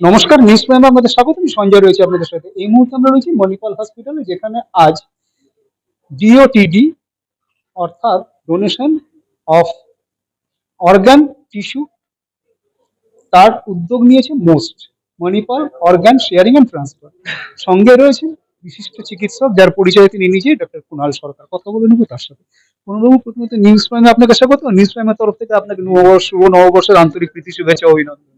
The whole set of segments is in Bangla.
নমস্কার নিউজ প্রাইমে আপনাদের স্বাগত, আমি সঞ্জয় রয়েছে আপনাদের সাথে। এই মুহূর্তে আমরা রয়েছি মণিপাল হসপিটালে যেখানে আজ ডিওটিডি অর্থাৎ ডোনেশন অফ অর্গান টিস্যু তার উদ্যোগ নিয়েছে most Manipal organ sharing and transfer সঙ্গে রয়েছে বিশিষ্ট চিকিৎসক, যার পরিচয় তিনি নিজেই ডক্টর কুণাল সরকার। কথা বলে নেব তার সাথে। কুণালবাবু, প্রথমত নিউজ প্রাইমে আপনাকে স্বাগত। নিউজ প্রাইমের তরফ থেকে আপনাকে নববর্ষ, শুভ নববর্ষের আন্তরিক প্রীতি, শুভেচ্ছা অভিনন্দন।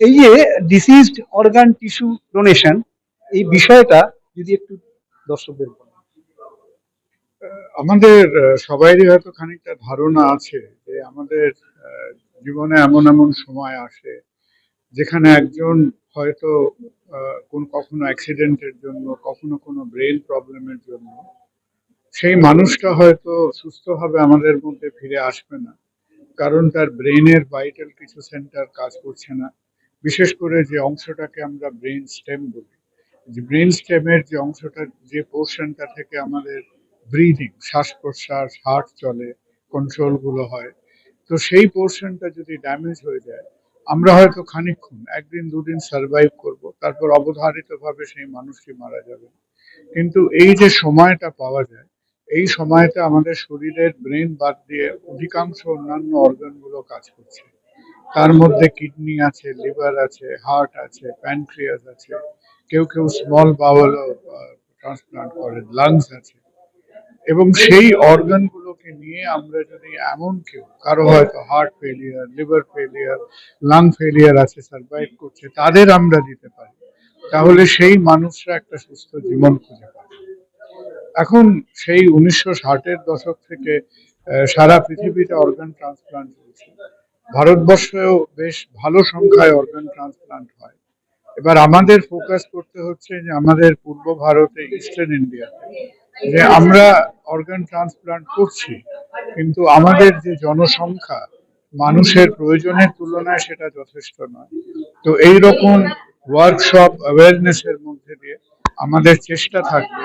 এই যে ডিসিজড অর্গান টিস্যু ডোনেশন এই বিষয়টা যদি একটু দর্শকদের আমাদের সবাইরই হয়তো খানিকটা ধারণা আছে যে আমাদের জীবনে এমন এমন সময় আসে যেখানে একজন হয়তো কোন কখনো অ্যাক্সিডেন্টের জন্য, কখনো কোনো ব্রেন প্রবলেমের জন্য, সেই মানুষটা হয়তো সুস্থভাবে আমাদের মধ্যে ফিরে আসবে না। কারণ তার ব্রেনের ভাইটাল কিছু সেন্টার কাজ করছে না। বিশেষ করে যে অংশটাকে আমরা ব্রেন স্টেম বলি। যে ব্রেন স্টেমের যে অংশটা, যে পোর্শনটা থেকে আমাদের ব্রিদিং শ্বাস প্রশ্বাস হার্ট চলে কন্ট্রোলগুলো হয়, তো সেই পোর্শনটা যদি ড্যামেজ হয়ে যায়, আমরা হয়তো খানিকক্ষণ, একদিন, দুদিন সার্ভাইভ করব, তারপর অবধারিতভাবে সেই মানুষটি মারা যাবে। কিন্তু এই যে সময়টা পাওয়া যায়, এই সময়টা আমাদের শরীরের ব্রেন বাদ দিয়ে অধিকাংশ অন্যান্য অর্গানগুলো কাজ করছে। তার মধ্যে কিডনি আছে, লিভার আছে, হার্ট আছে, প্যানক্রিয়াস আছে। কেউ কেউ স্মল বাওয়ালও ট্রান্সপ্লান্ট করেন লাংস আছে। এবং সেই অর্গানগুলোকে নিয়ে আমরা যদি এমন কেউ, কারও হয়তো heart failure liver failure lung failure আছে সার্ভাইভ করছে, তাদের আমরা দিতে পারি। তাহলে সেই মানুষরা একটা সুস্থ জীবন খুঁজে পাবে। এখন সেই উনিশশো ষাটের দশক থেকে সারা পৃথিবীতে অর্গান ট্রান্সপ্লান্ট হয়েছে। ভারতবর্ষেও বেশ ভালো সংখ্যায় অর্গান ট্রান্সপ্লান্ট হয়। এবার আমাদের ফোকাস করতে হচ্ছে যে আমাদের পূর্ব ভারতে ইস্টার্ন ইন্ডিয়াতে যে আমরা অর্গান ট্রান্সপ্লান্ট করছি, কিন্তু আমাদের যে জনসংখ্যা, মানুষের প্রয়োজনের তুলনায় সেটা যথেষ্ট নয়। তো এই রকম ওয়ার্কশপ অ্যাওয়ারনেসের মধ্যে দিয়ে আমাদের চেষ্টা থাকবে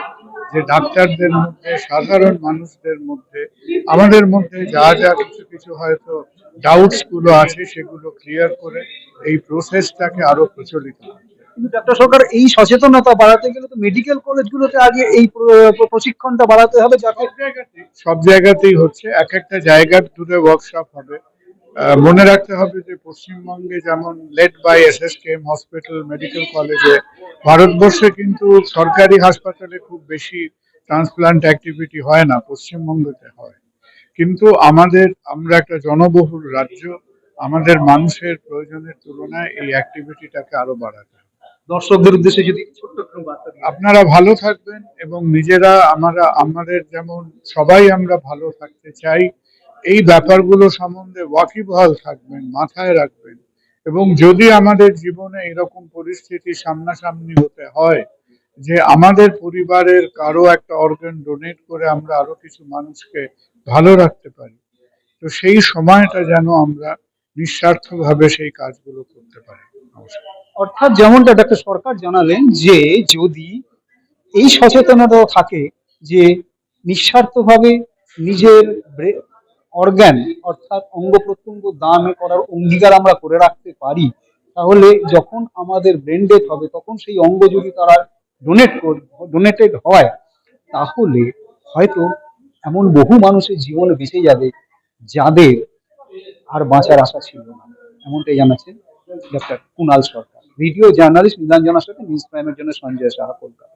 যে ডাক্তারদের মধ্যে, সাধারণ মানুষদের মধ্যে, আমাদের মধ্যে যা যা কিছু কিছু হয়তো ডাউটসগুলো আছে সেগুলো ক্লিয়ার করে এই প্রসেসটাকে আরও প্রচলিত কিন্তু ডক্টর সরকার এই সচেতনতা বাড়াতে গেলে তো মেডিকেল কলেজগুলোতে আগে এই প্রশিক্ষণটা বাড়াতে হবে যাতে সব জায়গাতেই হচ্ছে এক একটা জায়গার দূরে ওয়ার্কশপ হবে। মনে রাখতে হবে যে পশ্চিমবঙ্গে যেমন led by S S K hospital medical কলেজে ভারতবর্ষে কিন্তু সরকারি হাসপাতালে খুব বেশি ট্রান্সপ্লান্ট অ্যাক্টিভিটি হয় না পশ্চিমবঙ্গতে হয়। কিন্তু আমাদের আমরা একটা জনবহুল রাজ্য আমাদের মানুষের প্রয়োজনের তুলনায় এই অ্যাক্টিভিটিটাকে আরও বাড়াতে দর্শকদের উদ্দেশ্যে যদি ছোট্ট। আপনারা ভালো থাকবেন এবং নিজেরা আমরা আমাদের যেমন সবাই আমরা ভালো থাকতে চাই এই ব্যাপারগুলো সম্বন্ধে ওয়াকিবহাল থাকবেন মাথায় রাখবেন এবং যদি আমাদের জীবনে এরকম পরিস্থিতি সামনাসামনি হতে হয় যে আমাদের পরিবারের কারও একটা অর্গান ডোনেট করে আমরা আরও কিছু মানুষকে ভালো রাখতে পারি। তো সেই সময়টা যেন আমরা নিঃস্বার্থভাবে সেই কাজগুলো করতে পারি। অর্থাৎ যেমনটা ডক্টর সরকার জানালেন যে, যদি এই সচেতনতা থাকে যে, নিঃস্বার্থভাবে নিজের অর্গান অর্থাৎ অঙ্গ প্রত্যঙ্গ দান করার অঙ্গীকার আমরা করে রাখতে পারি, তাহলে যখন আমাদের ব্রেন ডেথ হবে, তখন সেই অঙ্গ যদি তারা ডোনেট ডোনেটেড হয়, তাহলে হয়তো এমন বহু মানুষের জীবন বেঁচে যাবে যাদের আর বাঁচার আশা ছিল না। এমনটাই জানাচ্ছেন doctor Kunal Sarkar. Video journalist নীলাঞ্জনার সাথে নিউজ প্রাইমের জন্য সঞ্জয় সাহা, কলকাতা।